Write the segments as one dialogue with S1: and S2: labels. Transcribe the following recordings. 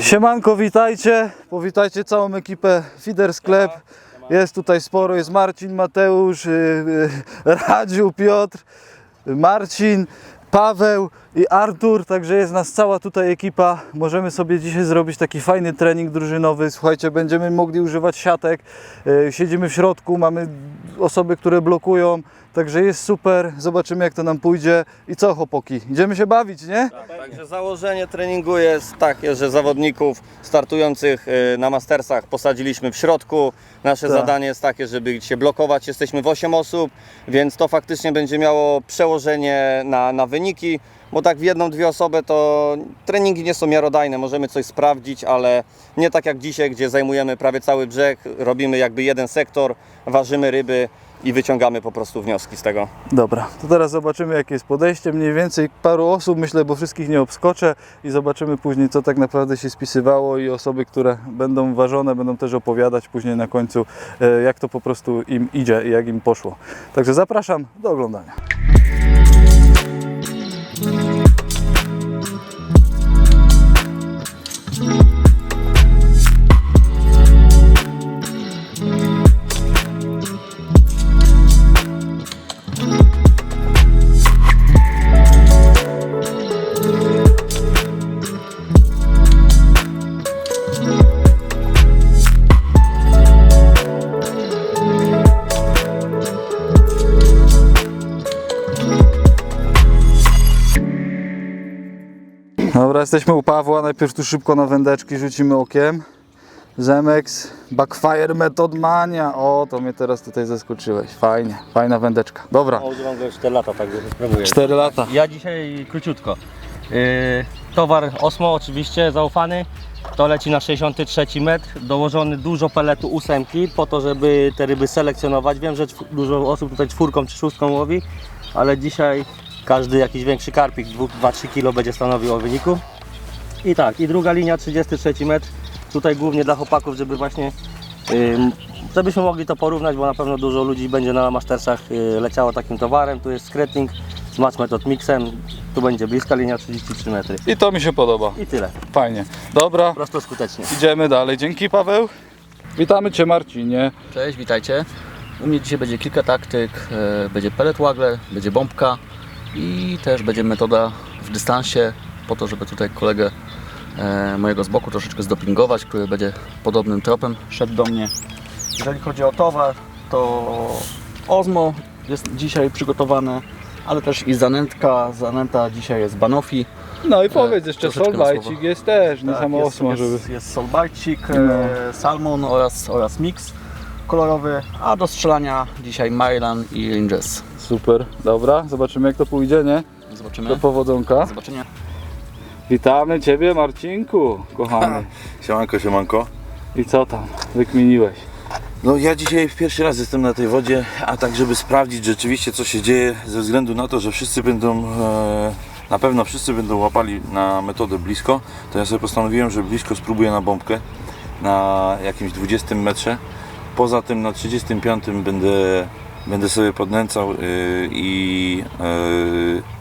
S1: Siemanko, witajcie. Powitajcie całą ekipę Fider Sklep. Jest tutaj sporo, jest Marcin, Mateusz, yy, yy, Radziu, Piotr, Marcin, Paweł i Artur, także jest nas cała tutaj ekipa. Możemy sobie dzisiaj zrobić taki fajny trening drużynowy. Słuchajcie, będziemy mogli używać siatek. Yy, Siedzimy w środku, mamy osoby, które blokują, także jest super. Zobaczymy jak to nam pójdzie. I co chłopaki, idziemy się bawić, nie?
S2: Także założenie treningu jest takie, że zawodników startujących y, na Mastersach posadziliśmy w środku. Nasze
S1: Tak.
S2: zadanie jest takie, żeby się blokować. Jesteśmy w 8 osób, więc to faktycznie będzie miało przełożenie na, na wyniki, bo tak w jedną, dwie osoby to treningi nie są miarodajne. Możemy coś sprawdzić, ale nie tak jak dzisiaj, gdzie zajmujemy prawie cały brzeg, robimy jakby jeden sektor, ważymy ryby i wyciągamy po prostu wnioski z tego.
S1: Dobra, to teraz zobaczymy jakie jest podejście. Mniej więcej paru osób, myślę, bo wszystkich nie obskoczę i zobaczymy później co tak naprawdę się spisywało i osoby, które będą ważone, będą też opowiadać później na końcu e, jak to po prostu im idzie i jak im poszło. Także zapraszam do oglądania. Jesteśmy u Pawła. Najpierw tu szybko na wędeczki rzucimy okiem. Zemex, Backfire Method Mania. O, to mnie teraz tutaj zaskoczyłeś. Fajnie, fajna wędeczka. Dobra,
S2: Używam go 4 lata, także spróbuję.
S1: 4 lata.
S3: Ja dzisiaj króciutko. Yy, towar Osmo oczywiście zaufany. To leci na 63 metr. Dołożony dużo peletu ósemki po to, żeby te ryby selekcjonować. Wiem, że dużo osób tutaj czwórką czy szóstką łowi, ale dzisiaj każdy jakiś większy karpik 2-3 kg będzie stanowił o wyniku. I tak, i druga linia 33 metr. Tutaj głównie dla chłopaków, żeby właśnie Żebyśmy mogli to porównać, bo na pewno dużo ludzi będzie na Mastersach y, leciało takim towarem. Tu jest skretting z match method mixem. Tu będzie bliska linia 33 metry.
S1: I to mi się podoba.
S3: I tyle.
S1: Fajnie. Dobra,
S3: Prosto skutecznie.
S1: idziemy dalej. Dzięki Paweł. Witamy Cię Marcinie.
S4: Cześć, witajcie. U mnie dzisiaj będzie kilka taktyk. e, Będzie pellet waggle, będzie bombka i też będzie metoda w dystansie po to, żeby tutaj kolegę mojego z boku troszeczkę zdopingować, który będzie podobnym tropem szedł do mnie. Jeżeli chodzi o towar, to Ozmo jest dzisiaj przygotowane, ale też i zanętka. Zanęta dzisiaj jest Banofi.
S1: No i
S4: powiedz
S1: powiedz
S4: jeszcze,
S1: solbajcik jest też, nie
S4: Tak,
S1: samo
S4: jest,
S1: osmo, żeby...
S4: jest, jest solbajcik,
S1: No.
S4: e, salmon oraz, oraz mix kolorowy, a do strzelania dzisiaj Maryland i Rangers.
S1: Super, dobra, zobaczymy jak to pójdzie, nie? Do
S4: Zobaczymy.
S1: powodzonka.
S4: Zobaczenia.
S1: Witamy Ciebie Marcinku, kochany.
S5: Siemanko, siemanko.
S1: I co tam, wykminiłeś?
S5: No ja dzisiaj pierwszy raz jestem na tej wodzie, a tak żeby sprawdzić rzeczywiście co się dzieje, ze względu na to, że wszyscy będą, e, na pewno wszyscy będą łapali na metodę blisko, to ja sobie postanowiłem, że blisko spróbuję na bombkę na jakimś 20 metrze. Poza tym na 35 będę, będę sobie podnęcał e, i e,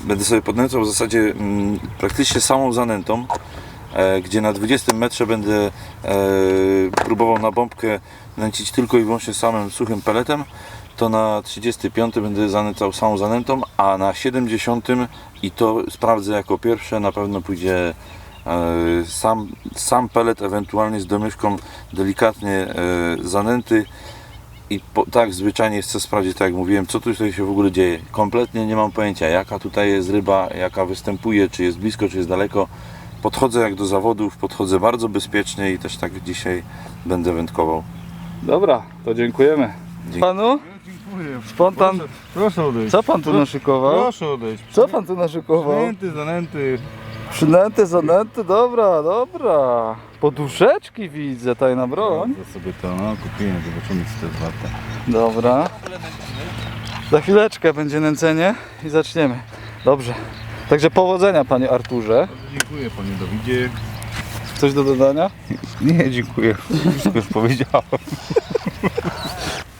S5: będę sobie podnęcał w zasadzie mm, praktycznie samą zanętą. e, gdzie na 20 metrze będę e, próbował na bombkę nęcić tylko i wyłącznie samym suchym peletem, to na 35 będę zanęcał samą zanętą, a na 70 i to sprawdzę jako pierwsze, na pewno pójdzie e, sam, sam pelet, ewentualnie z domyszką delikatnie zanęty i po, tak zwyczajnie chcę sprawdzić, tak jak mówiłem, co tutaj się w ogóle dzieje. Kompletnie nie mam pojęcia, jaka tutaj jest ryba, jaka występuje, czy jest blisko, czy jest daleko. Podchodzę jak do zawodów, podchodzę bardzo bezpiecznie i też tak dzisiaj będę wędkował.
S1: Dobra, to dziękujemy.
S5: Dzięki.
S1: Panu? Spontan.
S6: Proszę odejść.
S1: Co pan tu naszykował?
S6: Proszę odejść.
S1: Co pan tu naszykował?
S6: Zanęty, zanęty.
S1: Przynęty, zanęty, dobra, dobra. Poduszeczki widzę, tajna broń.
S6: To sobie to, no kupiłem, zobaczymy co to jest warte.
S1: Dobra. Za chwileczkę będzie nęcenie i zaczniemy. Dobrze. Także powodzenia panie Arturze.
S6: Dziękuję panie Dawidzie.
S1: Coś do dodania?
S6: Nie, dziękuję. Wszystko już powiedziałem.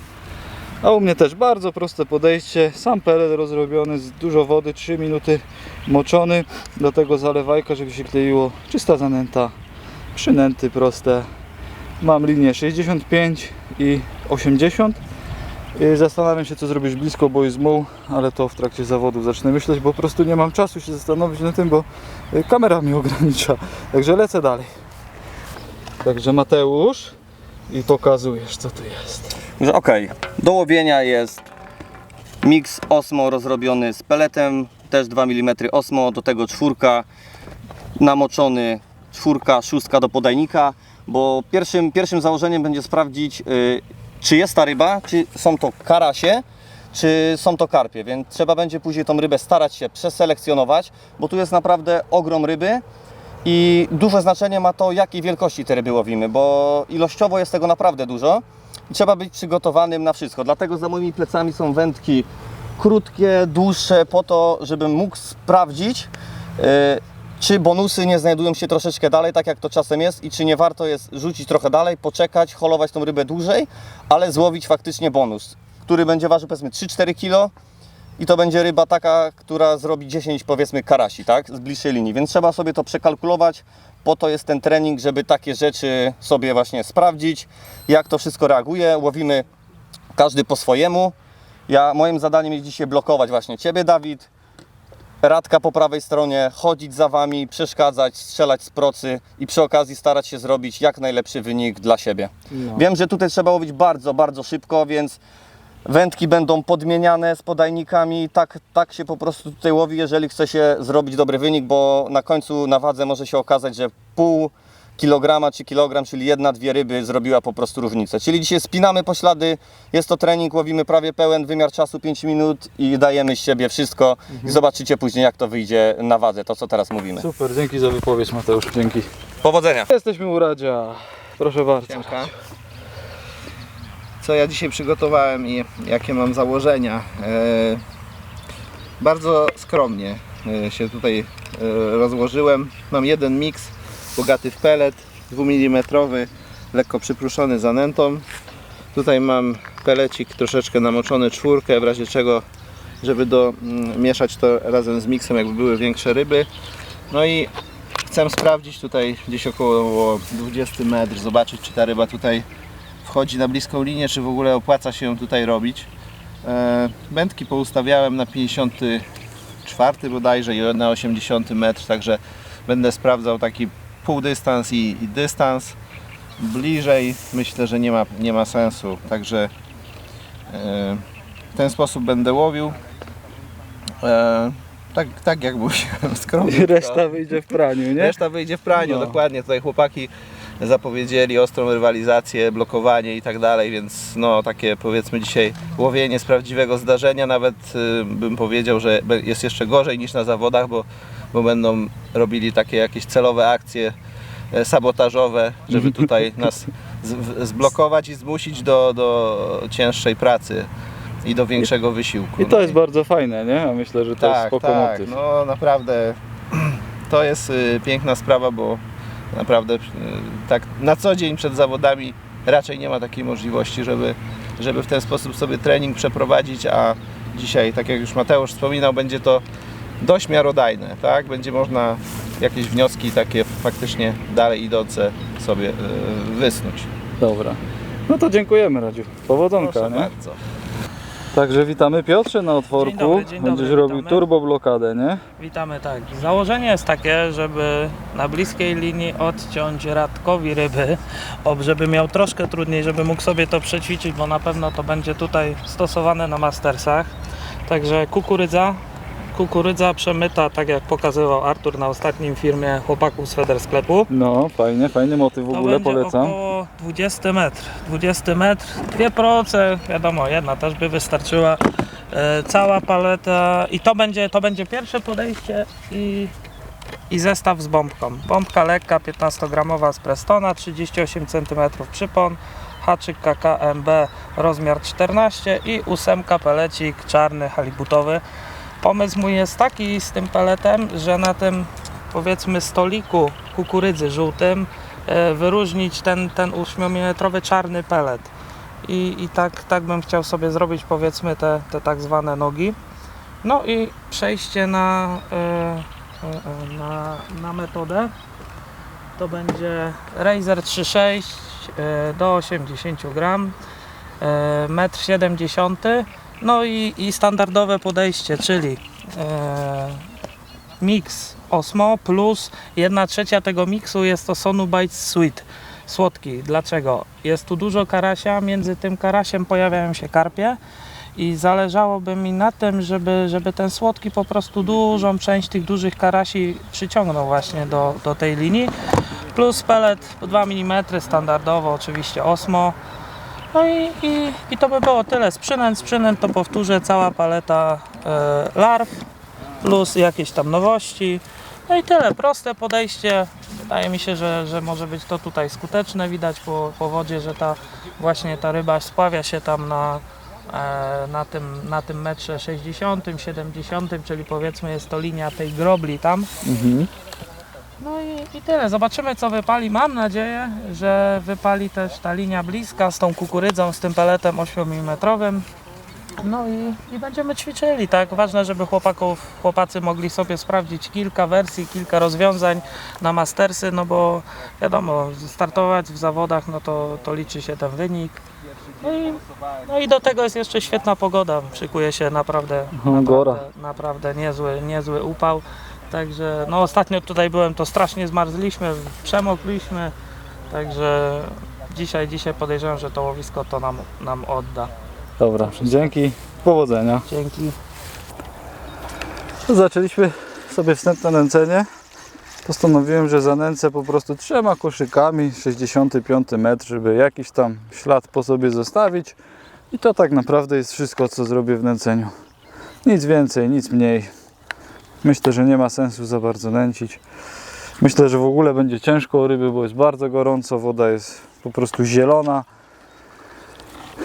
S1: A u mnie też bardzo proste podejście. Sam pelet rozrobiony z dużo wody, 3 minuty moczony. Do tego zalewajka, żeby się kleiło. Czysta zanęta. przynęty proste. Mam linię 65 i 80. I Zastanawiam się co zrobić blisko bo jest muł, ale to w trakcie zawodów zacznę myśleć, bo po prostu nie mam czasu się zastanowić na tym, bo y, kamera mnie ogranicza. Także lecę dalej. Także Mateusz i pokazujesz co tu jest.
S2: Że okej, do łowienia jest miks Osmo rozrobiony z peletem, też 2 mm Osmo, do tego czwórka, namoczony czwórka, szóstka do podajnika, bo pierwszym, pierwszym założeniem będzie sprawdzić, y, czy jest ta ryba, czy są to karasie, czy są to karpie, więc trzeba będzie później tą rybę starać się przeselekcjonować, bo tu jest naprawdę ogrom ryby i duże znaczenie ma to, jakiej wielkości te ryby łowimy, bo ilościowo jest tego naprawdę dużo i trzeba być przygotowanym na wszystko. Dlatego za moimi plecami są wędki krótkie, dłuższe, po to, żebym mógł sprawdzić, yy, czy bonusy nie znajdują się troszeczkę dalej, tak jak to czasem jest, i czy nie warto jest rzucić trochę dalej, poczekać, holować tą rybę dłużej, ale złowić faktycznie bonus, który będzie ważył powiedzmy 3-4 kg i to będzie ryba taka, która zrobi 10 powiedzmy karasi, tak, z bliższej linii, więc trzeba sobie to przekalkulować, po to jest ten trening, żeby takie rzeczy sobie właśnie sprawdzić, jak to wszystko reaguje, łowimy każdy po swojemu. Ja, moim zadaniem jest dzisiaj blokować właśnie Ciebie, Dawid, Radka po prawej stronie, chodzić za Wami, przeszkadzać, strzelać z procy i przy okazji starać się zrobić jak najlepszy wynik dla siebie. Wiem, że tutaj trzeba łowić bardzo, bardzo szybko, więc wędki będą podmieniane z podajnikami. Tak, tak się po prostu tutaj łowi, jeżeli chce się zrobić dobry wynik, bo na końcu na wadze może się okazać, że pół kilograma czy kilogram, czyli jedna, dwie ryby zrobiła po prostu różnicę. Czyli dzisiaj spinamy poślady, jest to trening, łowimy prawie pełen wymiar czasu 5 minut i dajemy z siebie wszystko i zobaczycie później jak to wyjdzie na wadze, to co teraz mówimy.
S1: Super, dzięki za wypowiedź Mateusz, dzięki.
S2: Powodzenia!
S1: Jesteśmy u Radzia, proszę bardzo.
S7: Siemka. Co ja dzisiaj przygotowałem i jakie mam założenia? E, bardzo skromnie e, się tutaj e, rozłożyłem. Mam jeden miks bogaty w pelet, 2 mm, lekko przypruszony zanętą. Tutaj mam pelecik troszeczkę namoczony czwórkę, w razie czego, żeby do, mm, to razem z miksem, jakby były większe ryby. No i chcę sprawdzić tutaj gdzieś około 20 metrów, zobaczyć czy ta ryba tutaj wchodzi na bliską linię, czy w ogóle opłaca się ją tutaj robić. E, Wędki poustawiałem na 54 bodajże i na 80 metr, także będę sprawdzał taki półdystans i, i dystans. Bliżej myślę, że nie ma, nie ma sensu, także e, w ten sposób będę łowił. E, tak, tak jak mówiłem, skromnie.
S1: Reszta wyjdzie w praniu, nie?
S7: Reszta wyjdzie w praniu,
S1: No.
S7: dokładnie. Tutaj chłopaki zapowiedzieli ostrą rywalizację, blokowanie i tak dalej, więc no takie powiedzmy dzisiaj łowienie z prawdziwego zdarzenia, nawet y, bym powiedział, że jest jeszcze gorzej niż na zawodach, bo, bo będą robili takie jakieś celowe akcje e, sabotażowe, żeby tutaj nas zblokować i zmusić do, do cięższej pracy i do większego wysiłku.
S1: I to
S7: No
S1: jest bardzo fajne, nie? Myślę, że to jest
S7: tak,
S1: spoko
S7: tak.
S1: motyw.
S7: No naprawdę to jest y, piękna sprawa, bo naprawdę y, tak na co dzień przed zawodami raczej nie ma takiej możliwości, żeby, żeby w ten sposób sobie trening przeprowadzić, a dzisiaj, tak jak już Mateusz wspominał, będzie to dość miarodajne, tak? Będzie można jakieś wnioski takie faktycznie dalej idące sobie y, wysnuć.
S1: Dobra. No to dziękujemy Radziu. Powodzonka,
S7: Proszę
S1: nie?
S7: bardzo.
S1: Także witamy Piotrze na otworku.
S8: Dzień dobry, dzień
S1: Będziesz
S8: dobry,
S1: robił
S8: witamy.
S1: turbo blokadę, nie?
S8: Witamy, tak. Założenie jest takie, żeby na bliskiej linii odciąć Radkowi ryby, ob, żeby miał troszkę trudniej, żeby mógł sobie to przećwiczyć, bo na pewno to będzie tutaj stosowane na Mastersach. Także kukurydza, kukurydza przemyta, tak jak pokazywał Artur na ostatnim filmie chłopaków z Feder Sklepu.
S1: No, fajnie, fajny motyw w
S8: To
S1: ogóle,
S8: będzie
S1: polecam.
S8: około 20 metr. 20 metr, dwie proce, wiadomo, jedna też by wystarczyła. E, cała paleta i to będzie, to będzie pierwsze podejście i, i zestaw z bombką. Bombka lekka, 15-gramowa z Prestona, 38 cm przypon, haczyk KKMB rozmiar 14 i ósemka pelecik czarny halibutowy. Pomysł mój jest taki z tym peletem, że na tym powiedzmy stoliku kukurydzy żółtym e, wyróżnić ten, ten 8-metrowy czarny pelet. I, i tak, tak bym chciał sobie zrobić powiedzmy te, te tak zwane nogi. No i przejście na, e, e, na, na metodę. to będzie Razer 3.6 e, do 80 gram, e, 1,70 m. No i, i standardowe podejście, czyli e, mix Osmo plus 1 trzecia tego miksu jest to Sonu Bites Sweet. Słodki. Dlaczego? Jest tu dużo karasia, między tym karasiem pojawiają się karpie i zależałoby mi na tym, żeby, żeby ten słodki po prostu dużą część tych dużych karasi przyciągnął właśnie do, do tej linii. Plus pelet 2 mm standardowo, oczywiście Osmo. No i, i, i to by było tyle. Z przynęt, to powtórzę cała paleta e, larw plus jakieś tam nowości. No i tyle, proste podejście. Wydaje mi się, że, że może być to tutaj skuteczne. Widać po, po wodzie, że ta właśnie ta ryba spławia się tam na, e, na, tym, na tym metrze 60, 70, czyli powiedzmy jest to linia tej grobli tam. No i, i tyle. Zobaczymy co wypali. Mam nadzieję, że wypali też ta linia bliska z tą kukurydzą, z tym peletem 8 mm. No i, i będziemy ćwiczyli, tak? Ważne, żeby chłopaków, chłopacy mogli sobie sprawdzić kilka wersji, kilka rozwiązań na mastersy, no bo wiadomo, startować w zawodach, no to, to liczy się ten wynik. No i, no i do tego jest jeszcze świetna pogoda, szykuje się naprawdę, naprawdę, naprawdę niezły, niezły upał. Także no ostatnio tutaj byłem, to strasznie zmarzliśmy, przemokliśmy, także dzisiaj, dzisiaj podejrzewam, że to łowisko to nam, nam odda.
S1: Dobra, dzięki, powodzenia.
S8: Dzięki.
S1: Zaczęliśmy sobie wstępne nęcenie. Postanowiłem, że zanęcę po prostu trzema koszykami, 65 metr, żeby jakiś tam ślad po sobie zostawić. I to tak naprawdę jest wszystko, co zrobię w nęceniu. Nic więcej, nic mniej. Myślę, że nie ma sensu za bardzo nęcić. Myślę, że w ogóle będzie ciężko o ryby, bo jest bardzo gorąco, woda jest po prostu zielona.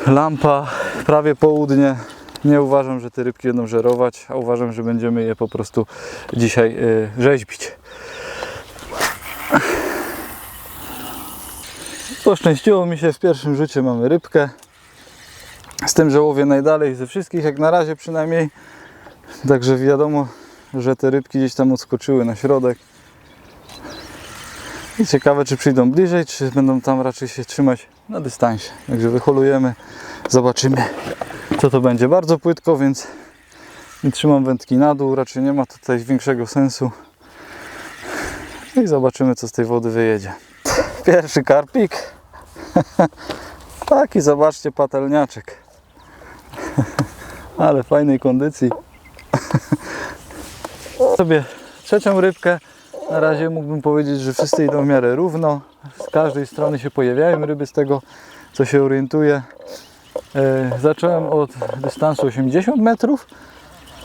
S1: Lampa, prawie południe. Nie uważam, że te rybki będą żerować, a uważam, że będziemy je po prostu dzisiaj y, rzeźbić. Poszczęściło mi się, w pierwszym rzucie mamy rybkę. Z tym, że łowię najdalej ze wszystkich, jak na razie przynajmniej. Także wiadomo, że te rybki gdzieś tam odskoczyły na środek. I ciekawe, czy przyjdą bliżej, czy będą tam raczej się trzymać na dystansie. Także wyholujemy, zobaczymy, co to będzie. Bardzo płytko, więc trzymam wędki na dół, raczej nie ma tutaj większego sensu. I zobaczymy, co z tej wody wyjedzie. Pierwszy karpik. Taki, zobaczcie, patelniaczek. Ale fajnej kondycji. Sobie trzecią rybkę. Na razie mógłbym powiedzieć, że wszyscy idą w miarę równo. Z każdej strony się pojawiają ryby z tego, co się orientuję. E, zacząłem od dystansu 80 metrów,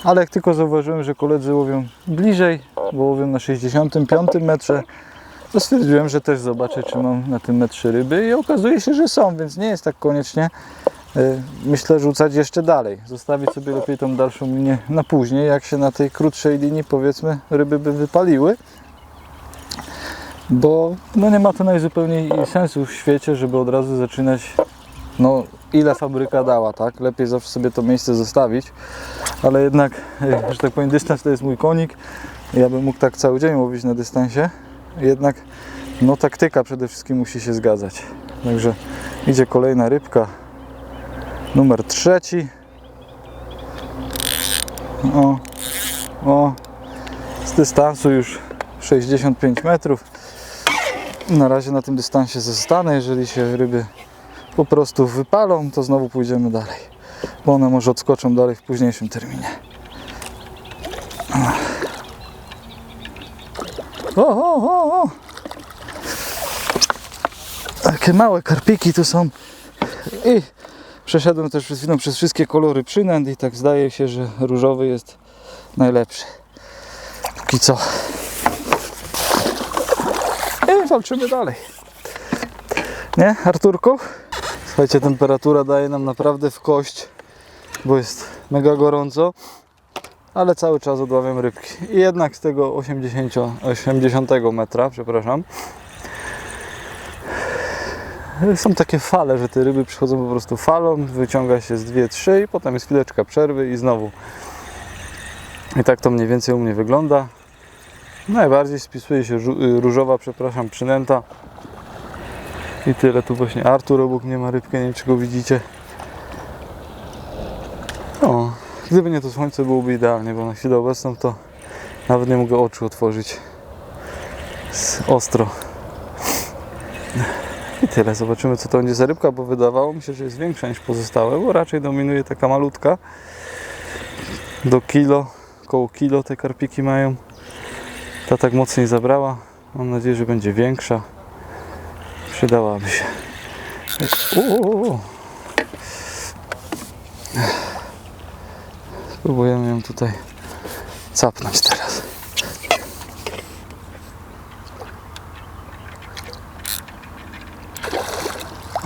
S1: ale jak tylko zauważyłem, że koledzy łowią bliżej, bo łowią na 65 metrze, to stwierdziłem, że też zobaczę, czy mam na tym metrze ryby i okazuje się, że są, więc nie jest tak koniecznie. E, Myślę rzucać jeszcze dalej, zostawić sobie lepiej tą dalszą linię na później, jak się na tej krótszej linii powiedzmy ryby by wypaliły bo no nie ma to najzupełniej sensu w świecie, żeby od razu zaczynać no ile fabryka dała, tak? Lepiej zawsze sobie to miejsce zostawić, ale jednak, e, że tak powiem, dystans to jest mój konik. Ja bym mógł tak cały dzień łowić na dystansie, jednak no taktyka przede wszystkim musi się zgadzać. Także idzie kolejna rybka, numer trzeci. O, o, z dystansu już 65 metrów. Na razie na tym dystansie zostanę. Jeżeli się ryby po prostu wypalą, to znowu pójdziemy dalej. Bo one może odskoczą dalej w późniejszym terminie. O, o, o, o. Takie małe karpiki tu są. I przeszedłem też przed chwilą przez wszystkie kolory przynęt i tak zdaje się, że różowy jest najlepszy. Póki co. I walczymy dalej. Nie, Arturku? Słuchajcie, temperatura daje nam naprawdę w kość, bo jest mega gorąco, ale cały czas odławiam rybki. I jednak z tego 80, 80 metra, przepraszam, są takie fale, że te ryby przychodzą po prostu falą, wyciąga się z 2-3 i potem jest chwileczka przerwy i znowu. I tak to mniej więcej u mnie wygląda. Najbardziej spisuje się y, różowa, przepraszam, przynęta. I tyle. Tu właśnie Artur obok mnie ma rybkę, nie wiem czy go widzicie. O, gdyby nie to słońce byłoby idealnie, bo na chwilę obecną to nawet nie mogę oczu otworzyć. Ostro. I tyle. Zobaczymy co to będzie za rybka, bo wydawało mi się, że jest większa niż pozostałe, bo raczej dominuje taka malutka. Do kilo, koło kilo te karpiki mają. Ta tak mocniej zabrała. Mam nadzieję, że będzie większa. Przydałaby się. Uuu. Spróbujemy ją tutaj capnąć teraz.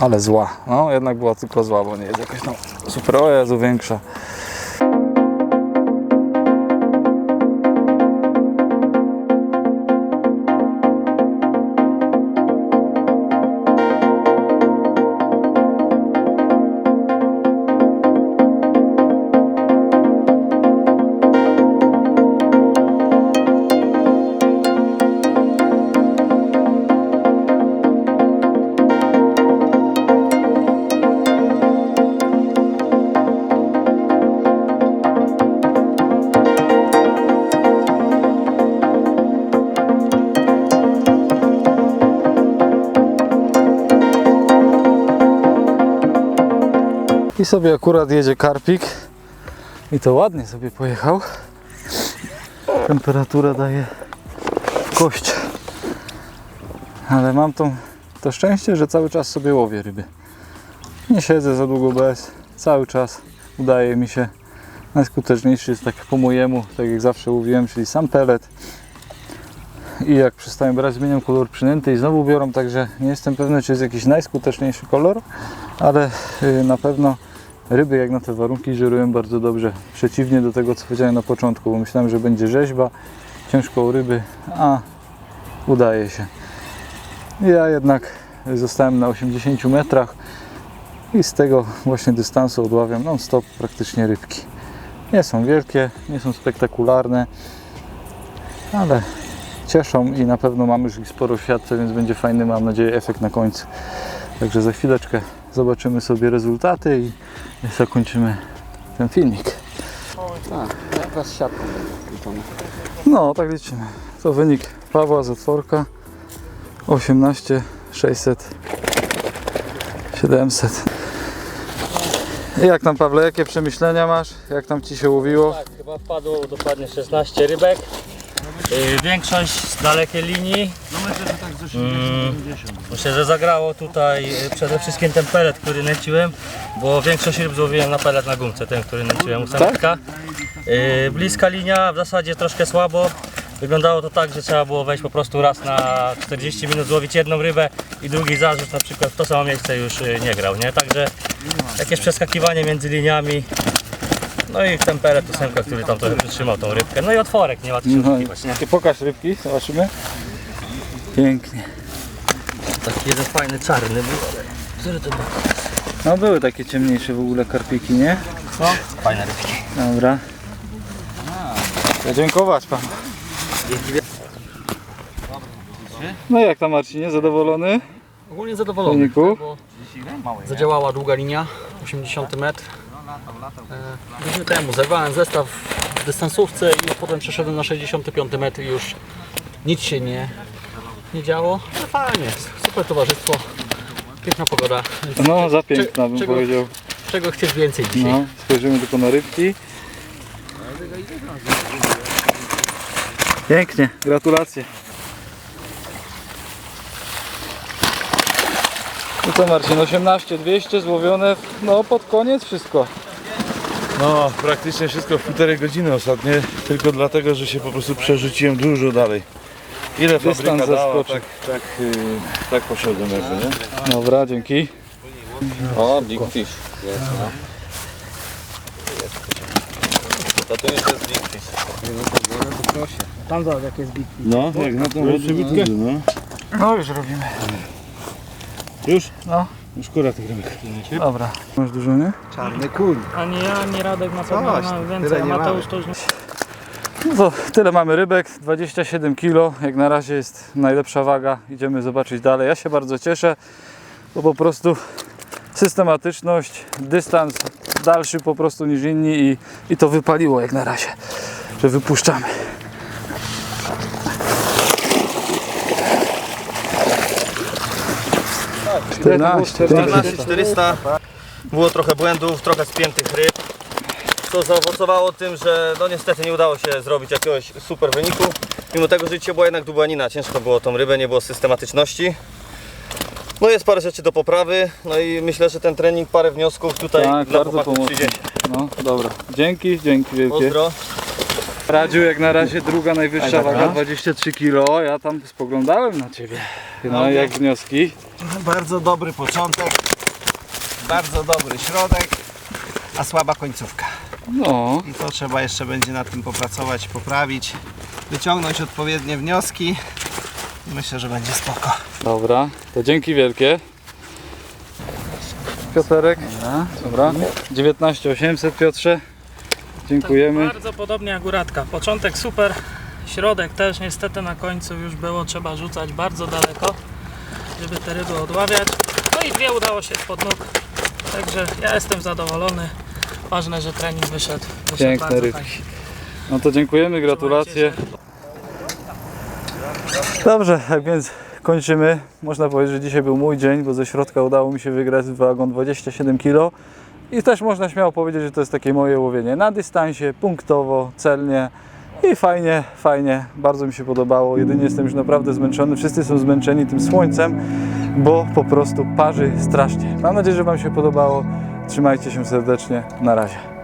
S1: Ale zła. No jednak była tylko zła, bo nie jest jakaś tam super. O Jezu, większa. I sobie akurat jedzie karpik. I to ładnie sobie pojechał. Temperatura daje kość. Ale mam tą, to szczęście, że cały czas sobie łowię ryby. Nie siedzę za długo bez. Cały czas udaje mi się. Najskuteczniejszy jest tak po mojemu, tak jak zawsze mówiłem, czyli sam pelet. I jak przestają brać, zmieniam kolor przynęty i znowu biorą, także nie jestem pewny, czy jest jakiś najskuteczniejszy kolor, ale y, na pewno ryby jak na te warunki żerują bardzo dobrze. Przeciwnie do tego, co powiedziałem na początku, bo myślałem, że będzie rzeźba, ciężko o ryby, a udaje się. Ja jednak zostałem na 80 metrach i z tego właśnie dystansu odławiam non-stop praktycznie rybki. Nie są wielkie, nie są spektakularne, ale cieszą i na pewno mamy już ich sporo w więc będzie fajny, mam nadzieję, efekt na końcu. Także za chwileczkę zobaczymy sobie rezultaty i zakończymy ten filmik.
S4: Tak, wraz z siatką liczony.
S1: No, tak liczymy. To wynik Pawła z otworka 18 600 700. I jak tam Pawle, jakie przemyślenia masz? Jak tam Ci się łowiło?
S3: Tak, chyba wpadło dokładnie 16 rybek. Yy, większość z dalekiej linii. No 80 Myślę, że zagrało tutaj yy, przede wszystkim ten pelet, który nęciłem, bo większość ryb złowiłem na pelet na gumce, ten, który nęciłem u samczyka. Yy, bliska linia, w zasadzie troszkę słabo. Wyglądało to tak, że trzeba było wejść po prostu raz na 40 minut, złowić jedną rybę i drugi zarzut na przykład w to samo miejsce już yy, nie grał, nie? Także jakieś przeskakiwanie między liniami, no i ten pelet ósemka, który tam trochę przytrzymał tą rybkę. No i otworek, nie ma co się
S1: No,
S3: oszukiwać, nie?
S1: i pokaż rybki, zobaczymy. Pięknie.
S3: Taki jeden fajny czarny był, ale... Który to był?
S1: No były takie ciemniejsze w ogóle karpiki, nie?
S3: No, fajne rybki.
S1: Dobra. Ja dziękować Panu. No jak tam Marcinie, zadowolony?
S4: Ogólnie zadowolony,
S1: wyniku?
S4: bo zadziałała długa linia, 80 metr. E, Godzinę temu zerwałem zestaw w dystansówce i potem przeszedłem na 65 metr i już nic się nie, nie działo. No fajnie, super towarzystwo, piękna pogoda.
S1: No za piękna bym
S4: czego-
S1: powiedział.
S4: Czego chcesz więcej dzisiaj?
S1: No, spojrzymy tylko na rybki. Pięknie, gratulacje. No co Marcin, 18 200 złowione, no pod koniec wszystko.
S5: No, praktycznie wszystko w półtorej godziny ostatnie, tylko dlatego, że się po prostu przerzuciłem dużo dalej. Ile
S1: Dystans
S5: fabryka dała,
S1: zaskoczył.
S5: tak, tak, yy, tak poszedłem jakby, nie?
S1: Dobra, dzięki.
S2: O, big fish. Jest, no. To tu jest big fish.
S8: Tam zobacz, jak jest bit.
S5: No, jak na tą przybitkę? No.
S1: No już robimy.
S5: Już?
S1: No.
S5: Już kura tych rymek.
S1: Dobra. Masz dużo, nie?
S7: Czarny kuń.
S8: Ani ja, ani Radek na pewno
S7: Coś,
S8: ma
S7: tyle
S8: więcej, a
S7: nie
S8: Mateusz to już nie...
S1: To tyle mamy rybek, 27 kg, jak na razie jest najlepsza waga, idziemy zobaczyć dalej. Ja się bardzo cieszę, bo po prostu systematyczność, dystans dalszy po prostu niż inni i, i to wypaliło jak na razie, że wypuszczamy. Czternaście.
S2: 14400. Było trochę błędów, trochę spiętych ryb. Co zaowocowało tym, że no niestety nie udało się zrobić jakiegoś super wyniku. Mimo tego, że dzisiaj była jednak dublanina, ciężko było tą rybę, nie było systematyczności. No jest parę rzeczy do poprawy, no i myślę, że ten trening, parę wniosków tutaj
S1: Tak,
S2: dla
S1: bardzo
S2: chłopaków
S1: pomocny.
S2: przyjdzie.
S1: No dobra, dzięki, dzięki wielkie.
S2: Pozdro.
S1: Radziu jak na razie druga najwyższa waga, 23 kg. Ja tam spoglądałem na Ciebie. No i jak wnioski?
S7: Bardzo dobry początek, bardzo dobry środek, a słaba końcówka.
S1: No,
S7: I to trzeba jeszcze będzie nad tym popracować, poprawić, wyciągnąć odpowiednie wnioski. Myślę, że będzie spoko.
S1: dobra, to dzięki wielkie. Pioterek, dobra, 19800 Piotrze. Dziękujemy.
S8: Bardzo podobnie jak u Radka. Początek super, środek też niestety na końcu już było trzeba rzucać bardzo daleko, żeby te ryby odławiać. No i dwie udało się spod nóg. Także ja jestem zadowolony. Ważne, że trening wyszedł. wyszedł
S1: Piękne
S8: bardzo
S1: rybki.
S8: fajnie.
S1: No to dziękujemy, gratulacje. Dobrze, tak więc kończymy. Można powiedzieć, że dzisiaj był mój dzień, bo ze środka udało mi się wygrać wagą 27 kg. I też można śmiało powiedzieć, że to jest takie moje łowienie na dystansie, punktowo, celnie. I fajnie, fajnie, bardzo mi się podobało. Jedynie jestem już naprawdę zmęczony. Wszyscy są zmęczeni tym słońcem, bo po prostu parzy strasznie. Mam nadzieję, że Wam się podobało. Trzymajcie się serdecznie. Na razie.